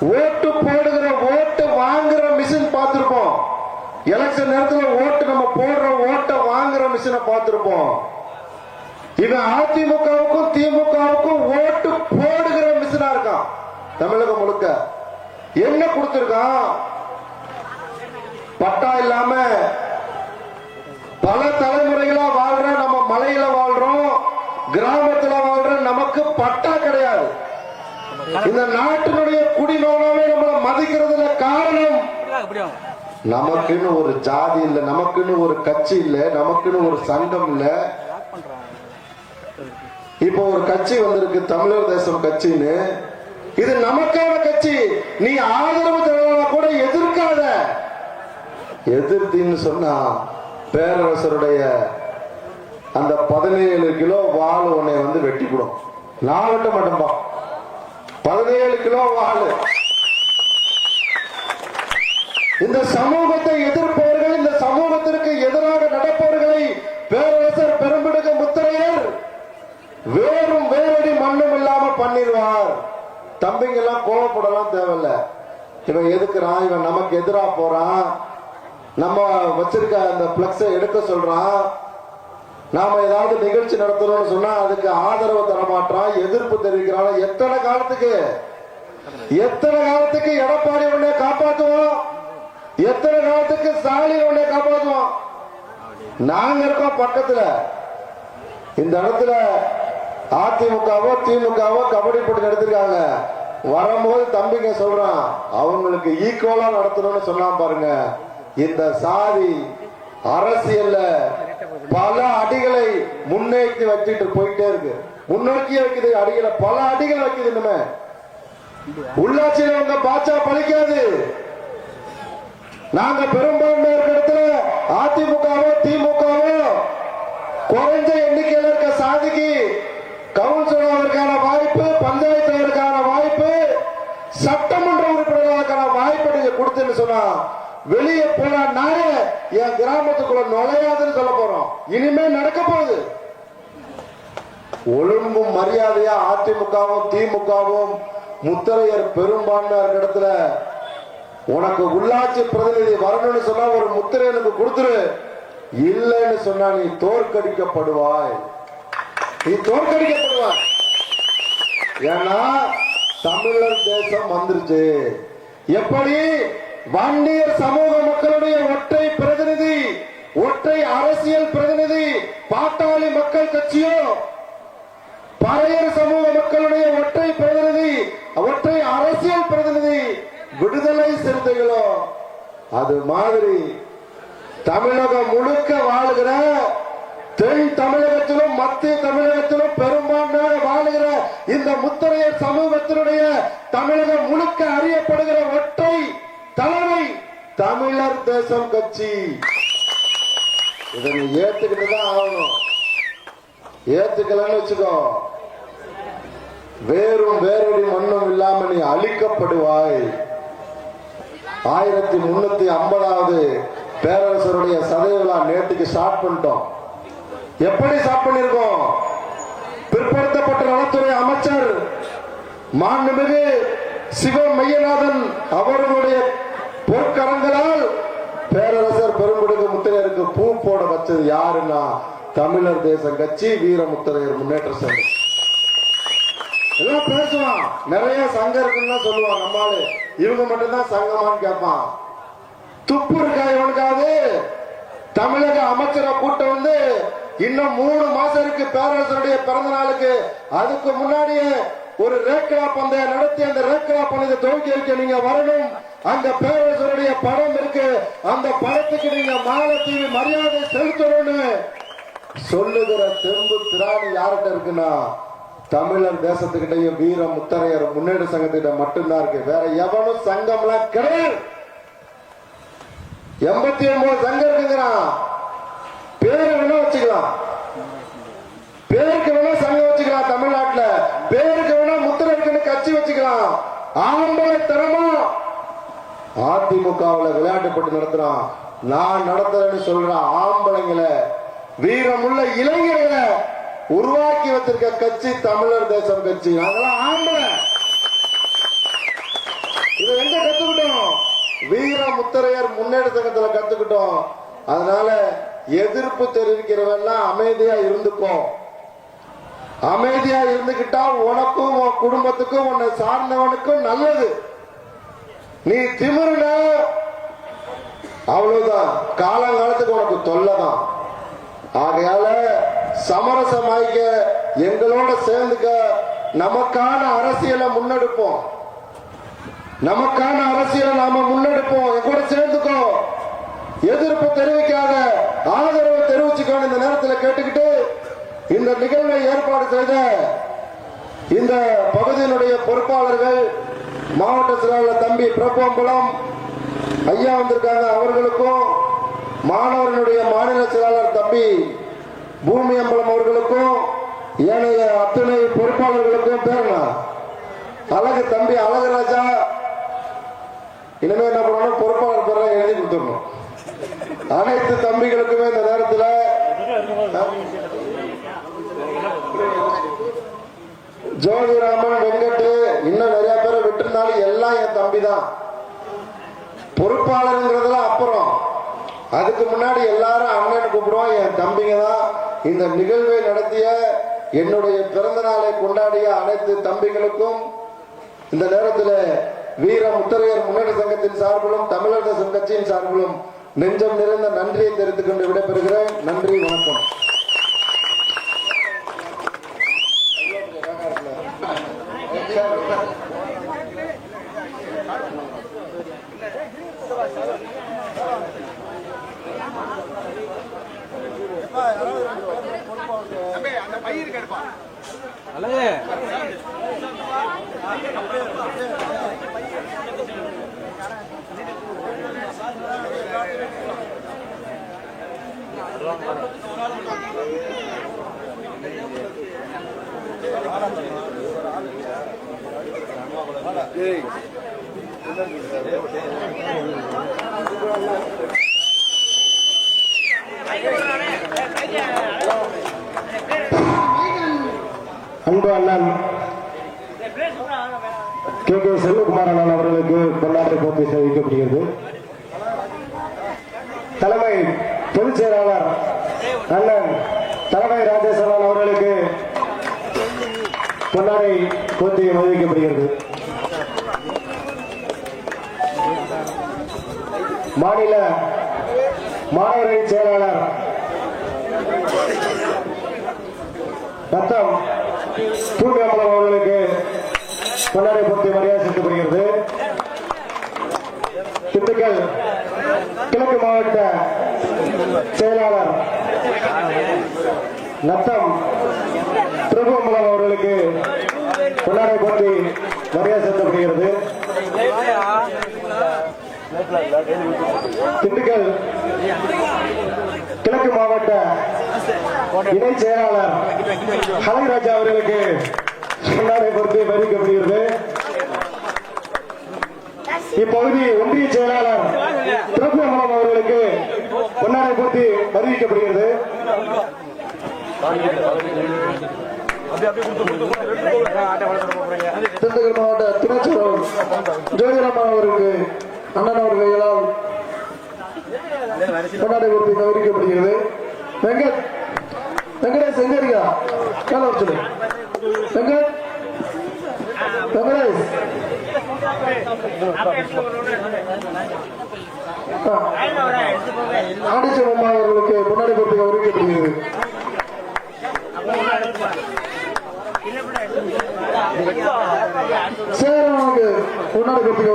ஓட்டு போடுகிற ஓட்டு வாங்குற மிஷின் பார்த்திருப்போம். எலெக்ஷன் நேரத்துல ஓட்டு நம்ம போடுற ஓட்டை வாங்குற மிஷினை பார்த்திருப்போம். இவன் அதிமுகவுக்கும் திமுகவுக்கும் ஓட்டு போடுகிற மிஷினா இருக்கான். தமிழகம் முழுக்க. என்ன கொடுத்திருக்கான்? பட்டா இல்லாம பல தலைமுறைகளா வாழ்ற நம்ம மலையில வாழ்றோம். கிராமத்துல வாழ்ற நமக்கு பட்டா கிடையாது. இந்த நாட்டினுடைய குடிமகனாவே நம்மள மதிக்கிறதுல காரணம் நமக்குன்னு ஒரு ஜாதி இல்ல நமக்குன்னு ஒரு கட்சி இல்ல நமக்குன்னு ஒரு சங்கம் இல்ல. இப்போ ஒரு கட்சி வந்திருக்கு தமிழர் தேசம் கட்சின்னு. இது நமக்கான கட்சி. நீ ஆதரவு தரலாம் கூட எதிர்க்காத. எதிர்த்தின்னு சொன்னா பேரரசருடைய அந்த பதினேழு கிலோ வாள் உன்னை வந்து வெட்டிவிடும் நான் வெட்ட மாட்டேன்பா. பதினேழு கிலோ வாழ் இந்த சமூகத்தை எதிர்ப்பவர்கள் இந்த சமூகத்திற்கு எதிராக நடப்பவர்களை பேரரசர் பெரும்பிடுக முத்திரையர் வேறும் வேறடி மண்ணும் இல்லாம பண்ணிடுவார். தம்பிங்க எல்லாம் கோவப்படலாம் தேவையில்ல. இவன் எதுக்குறான் இவன் நமக்கு எதிரா போறான்? நம்ம வச்சிருக்க அந்த பிளக்ஸை எடுக்க சொல்றான். நாம ஏதாவது நிகழ்ச்சி நடத்தணும்னு சொன்னா அதுக்கு ஆதரவு தர மாட்டான் எதிர்ப்பு தெரிவிக்கிறான் எத்தனை காலத்துக்கு? எத்தனை காலத்துக்கு எடப்பாடி உன்னை காப்பாத்துவோம்? எத்தனை காலத்துக்கு ஸ்டாலின் உன்னை காப்பாத்துவோம்? நாங்க இருக்கோம் பக்கத்துல. இந்த இடத்துல அதிமுகவோ திமுகவோ கபடி போட்டு நடத்திருக்காங்க வரும்போது தம்பிங்க சொல்றான் அவங்களுக்கு ஈக்குவலா நடத்தணும்னு சொன்னா பாருங்க. இந்த சாதி அரசியல்ல பல அடிகளை முன்னேற்றி வச்சுட்டு போயிட்டே இருக்கு. முன்னோக்கி வைக்குது அடிகளை பல அடிகள் வைக்குது இனிமே உள்ளாட்சியில உங்க பாச்சா பழிக்காது நாங்க பெரும்பான்மை இருக்கிற இடத்துல அதிமுகவோ திமுகவோ குறைஞ்ச எண்ணிக்கையில் இருக்க சாதிக்கு கவுன்சிலருக்கான வாய்ப்பு பஞ்சாயத்து வாய்ப்பு சட்டமன்ற உறுப்பினர்களுக்கான வாய்ப்பு நீங்க கொடுத்துன்னு சொன்னா வெளியே போனா நானே என் கிராமத்துக்குள்ள நுழையாதுன்னு சொல்ல போறோம். இனிமே நடக்க போகுது ஒழுங்கும் மரியாதையா அதிமுகவும் திமுகவும் முத்தரையர் பெரும்பான்மையார் இடத்துல உனக்கு உள்ளாட்சி பிரதிநிதி வரணும்னு சொன்னா ஒரு முத்திரையனுக்கு கொடுத்துரு. இல்லைன்னு சொன்னா நீ தோற்கடிக்கப்படுவாய். நீ தோற்கடிக்கப்படுவாய். ஏன்னா தமிழர் தேசம் வந்துருச்சு. எப்படி? வன்னியர் சமூக மக்களுடைய ஒற்றை பிரதிநிதி ஒற்றை அரசியல் பிரதிநிதி பாட்டாளி மக்கள் கட்சியோ பறையர் சமூக மக்களுடைய ஒற்றை பிரதிநிதி ஒற்றை அரசியல் பிரதிநிதி விடுதலை சிறுத்தைகளோ அது மாதிரி தமிழகம் முழுக்க வாழுகிற தென் தமிழகத்திலும் மத்திய தமிழகத்திலும் பெரும்பான்மையாக வாழுகிற இந்த முத்தரையர் சமூகத்தினுடைய தமிழகம் முழுக்க அறியப்படுகிற ஒற்றை தலைமை தமிழர் தேசம் கட்சி. இதை ஏத்துக்கிட்டு தான் ஆகணும். ஏத்துக்கலன்னு வச்சுக்கோ. வேறும் வேறொரு மண்ணும் இல்லாம நீ அழிக்கப்படுவாய். ஆயிரத்தி முன்னூத்தி ஐம்பதாவது பேரரசருடைய சதய விழா நேற்றுக்கு ஸ்டார்ட் பண்ணிட்டோம். எப்படி ஸ்டார்ட் பண்ணிருக்கோம் பிற்படுத்தப்பட்ட நலத்துறை அமைச்சர் மாண்புமிகு சிவ மையநாதன் அவர்களுடைய பொற்கரங்களால் பேரரசர் பெரும்படுகு முத்திரையருக்கு பூ போட வச்சது யாருன்னா தமிழர் தேசம் கட்சி வீரமுத்திரையர் முன்னேற்ற சங்கம் எல்லாம் பேசுவான் நிறைய சங்கம் இருக்குன்னு சொல்லுவான் நம்மாலு இவங்க மட்டும்தான் சங்கமான்னு கேட்பான். துப்பு இருக்கா இவனுக்காவது? தமிழக அமைச்சரை கூட்டம் வந்து இன்னும் மூணு மாசம் இருக்கு பேரரசருடைய பிறந்த நாளுக்கு. அதுக்கு முன்னாடியே ஒரு ரேக்கா பந்தயம் நடத்தி அந்த ரேக்கா பந்தயத்தை துவக்கி வைக்க நீங்க வரணும். அந்த பேரரசருடைய படம் இருக்கு. அந்த படத்துக்கு நீங்க மாலத்தீவு மரியாதை செலுத்தணும்னு சொல்லுகிற தெம்பு திராணி யார்கிட்ட இருக்குன்னா தமிழர் தேசத்துக்கிட்டையும் வீர முத்தரையர் முன்னேற்ற சங்கத்திட்ட மட்டும்தான் இருக்கு. வேற எவனும் சங்கம்லாம் கிடையாது. எண்பத்தி ஒன்பது சங்கம் இருக்குங்கிறான். பேரு வேணா வச்சுக்கலாம். திமுகவில் விளையாட்டு போட்டு நடத்துறான். நான் நடத்துறேன்னு சொல்ற ஆம்பளைங்களை வீரமுள்ள இளைஞர்களை உருவாக்கி வச்சிருக்க கட்சி தமிழர் தேசம் கட்சி. நாங்களாம் ஆம்பளை. இது எங்க கத்துக்கிட்டோம்? வீர முத்தரையர் முன்னேற்றத்துல கத்துக்கிட்டோம். அதனால எதிர்ப்பு தெரிவிக்கிறவெல்லாம் அமைதியா இருந்துக்கும் அமைதியா இருந்துகிட்டா உனக்கும் உன் குடும்பத்துக்கும் உன்னை சார்ந்தவனுக்கும் நல்லது. நீ திமிருன அவ்வளவுதான். காலங்காலத்துக்கு உனக்கு தொல்லைதான். ஆகையால சமரசமாய்க்க எங்களோட சேர்ந்துக்க நமக்கான அரசியலை முன்னெடுப்போம். நமக்கான அரசியலை நாம முன்னெடுப்போம். எங்கூட சேர்ந்துக்கோ. எதிர்ப்பு தெரிவிக்காத ஆதரவு தெரிவிச்சுக்கான இந்த நேரத்தில் கேட்டுக்கிட்டு இந்த நிகழ்வை ஏற்பாடு செய்த இந்த பகுதியினுடைய பொறுப்பாளர்கள் மாவட்ட செயலாளர் தம்பி பிரபோம்பலம் ஐயா வந்திருக்காங்க. அவர்களுக்கும் மாணவர்களுடைய மாநில செயலாளர் தம்பி பூமி அம்பலம் அவர்களுக்கும் ஏனைய அத்தனை பொறுப்பாளர்களுக்கும் பேருனா. அழகு தம்பி அழகராஜா இனிமே என்ன பண்ணணும்? பொறுப்பாளர் பேர எழுதி கொடுத்துடணும். அனைத்து தம்பிகளுக்குமே இந்த நேரத்தில் ஜோதிராமன் வெங்கட் இன்னும் நிறைய பேரை விட்டுருந்தாலும் எல்லாம் என் தம்பி தான் பொறுப்பாளருங்கிறதுலாம் அப்புறம். அதுக்கு முன்னாடி எல்லாரும் அண்ணன் கூப்பிடுவோம் என் தம்பிங்க தான் இந்த நிகழ்வை நடத்திய என்னுடைய பிறந்த நாளை கொண்டாடிய அனைத்து தம்பிகளுக்கும் இந்த நேரத்தில் வீர முத்தரையர் முன்னேற்ற சங்கத்தின் சார்பிலும் தமிழரசன் கட்சியின் சார்பிலும் நெஞ்சம் நிறைந்த நன்றியை தெரிவித்துக் கொண்டு விடைபெறுகிறேன். நன்றி வணக்கம். அழகு அன்பு அண்ணன். கே. கே. செல்வகுமார் அண்ணன் அவர்களுக்கு கொண்டாட்டு போட்டி தெரிவிக்கப்படுகிறது தலைமை பொதுச் செயலாளர் அண்ணன் தலைமை ராஜேஸ்வரன் அவர்களுக்கு பொன்னாடை போட்டி அறிவிக்கப்படுகிறது மாநில மாணவரணி செயலாளர் ரத்தம் தூய்மை அம்பலம் அவர்களுக்கு பொன்னாடை போட்டி மரியாதை செலுத்தப்படுகிறது. திண்டுக்கல் கிழக்கு மாவட்ட செயலாளர் நத்தம் பிரபு அவர்களுக்கு பொன்னாடை போட்டி மரியாதை செலுத்தப்படுகிறது. திண்டுக்கல் கிழக்கு மாவட்ட இணை செயலாளர் கலைராஜா அவர்களுக்கு பொன்னாடை பொறுத்து அறிவிக்கப்படுகிறது இப்பகுதி ஒன்றிய செயலாளர் பிரபு அமலம் அவர்களுக்கு பொன்னாடை பொறுத்து அறிவிக்கப்படுகிறது திண்டுக்கல் மாவட்ட திருச்சூரம் ஜோதிராமன் அவருக்கு அண்ணன் அவர்களால் கொண்டாடி பொறுத்து கௌரிக்கப்படுகிறது வெங்கட் வெங்கடேஷ் எங்க இருக்கா மேல வர சொல்லு வெங்கட் வெங்கடேஷ் ஆடிச்சம் அம்மா அவர்களுக்கு கொண்டாடி கொடுத்து கௌரிக்கப்படுகிறது சேரவனுக்கு கொண்டாடி கொடுத்து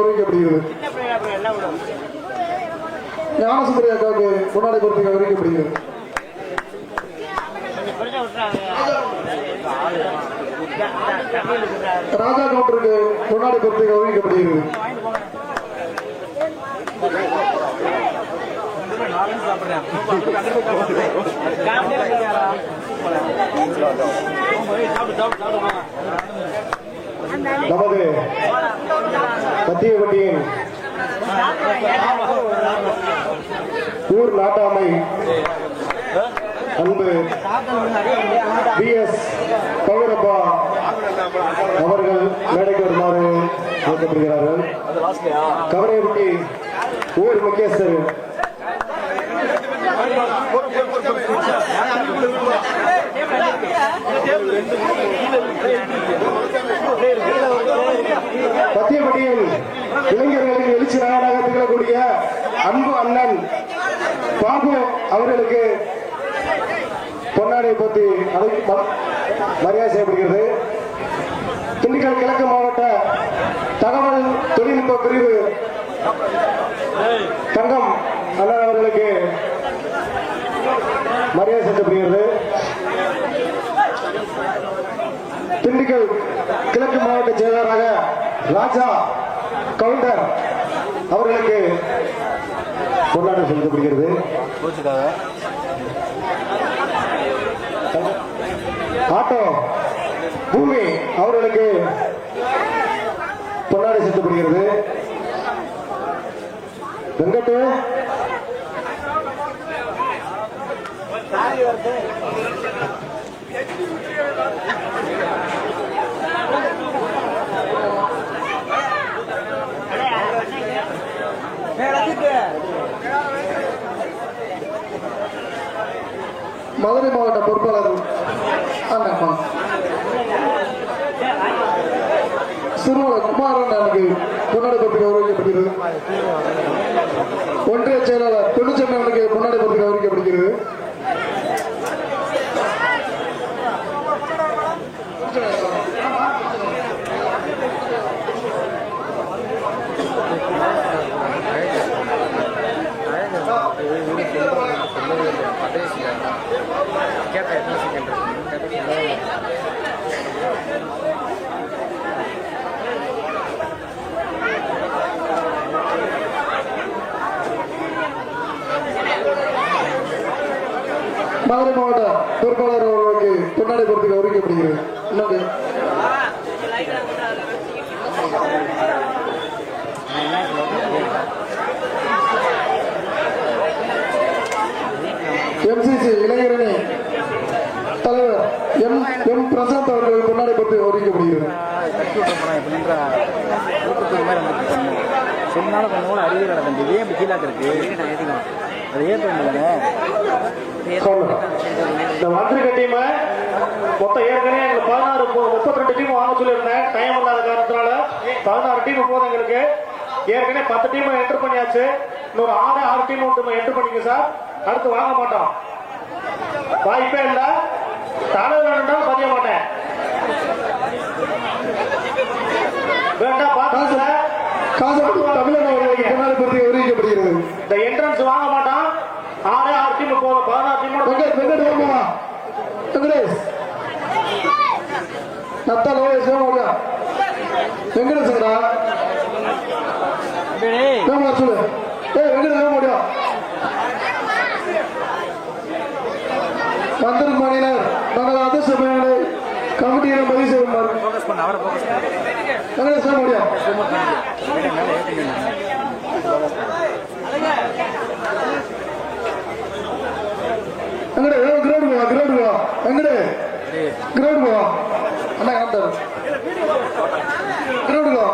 ஞானசுந்தரி அக்காவுக்கு ராஜா கவுண்டருக்கு கொண்டாடி பொறுத்து கௌரவிக்கப்படுகிறது நமது மத்திய வட்டியின் ஊர் நாட்டாமை அன்பு பி எஸ் பௌரப்பா அவர்கள் மேடைக்கு வருமாறு அழைக்கப்படுகிறார்கள். கவரையப்பட்டி ஊர் முகேசர். பத்தியப்பட்டியில் இளைஞர்களின் எழுச்சி நாயனாக திகழக்கூடிய அன்பு அண்ணன் பாபு அவர்களுக்கு பொன்னாடை போத்தி அழைத்து மரியாதை செய்யப்படுகிறது. திண்டுக்கல் கிழக்கு மாவட்ட தகவல் தொழில்நுட்ப பிரிவு தங்கம் அண்ணன் அவர்களுக்கு மரியாதை செலுத்தப்படுகிறது. திண்டுக்கல் கிழக்கு மாவட்ட செயலராக ராஜா கவுண்டர் அவர்களுக்கு கொண்டாட்டம் செலுத்தப்படுகிறது. ஆட்டோ பூமி அவர்களுக்கு பொன்னாடி செலுத்தப்படுகிறது. வெங்கட்டு. மதுரை மாவட்ட பொறுப்பாளர் ஆமாம்மா சிறுவன குமாரன் எனக்கு முன்னாடி பத்திரிகை கௌரவிக்கப்படுகிறது ஒன்றிய செயலாளர் தொழிற்சங்கங்களுக்கு முன்னாடி பத்திரிகை கௌரவிக்கப்படுகிறது மதுரை மாவட்ட பொறுப்பாளர் அவர்களுக்கு போறதுக்கு பத்திரிகை இன்னொரு எம்சிசி இளைஞரணி. தலைவர் எம் எம் பிரசாந்த் அவர்கள் முன்னாடி பற்றி அறிவிக்கப்படுகிறது சொன்னால கொஞ்சம் கூட நடந்தது இதே இப்படி கீழாக்க இருக்கு அது ஏற்ற இந்த வந்திருக்க மொத்தம் ஏற்கனவே எங்களுக்கு பதினாறு முப்பத்தி ரெண்டு டீம் வாங்க சொல்லியிருந்தேன். டைம் இல்லாத காரணத்தினால பதினாறு டீம் போதும் எங்களுக்கு. ஏற்கனவே பத்து டீம் என்டர் பண்ணியாச்சு. இன்னொரு ஆறு ஆறு டீம் மட்டும் என்டர் பண்ணிங்க சார். அடுத்து வாங்க மாட்டோம். வாய்ப்பே இல்லை. தலைவர் வேணும்னா பதிய மாட்டேன். வேண்டாம் பார்த்து பொன்னாடை பற்றி கௌரவிக்கப்படுகிறது இந்த என்ட்ரன்ஸ் வாங்க மாட்டான் ஆறு ஆறு டீம் போதும் பதினாறு டீம் வெங்கடேஷ். நத்தா லோகேஷ் வாங்க வெங்கடேஷ்ங்கடா வேமா சொல்லு. ஏய் வெங்கடேஷ் வேக முடியும் வந்திருக்கும் மணியினர் நாங்கள் அதிர்ஷ்ட பயணங்களை கமிட்டியிடம் பதிவு செய்யுமாறு ஃபோக்கஸ் பண்ண அவரை ஃபோக்கஸ் பண்ண வெங்கடே கிரௌண்ட் போவா வெங்கடே கிரௌண்ட் போவா அண்ணா காண்டாரு கிரௌண்ட் போவா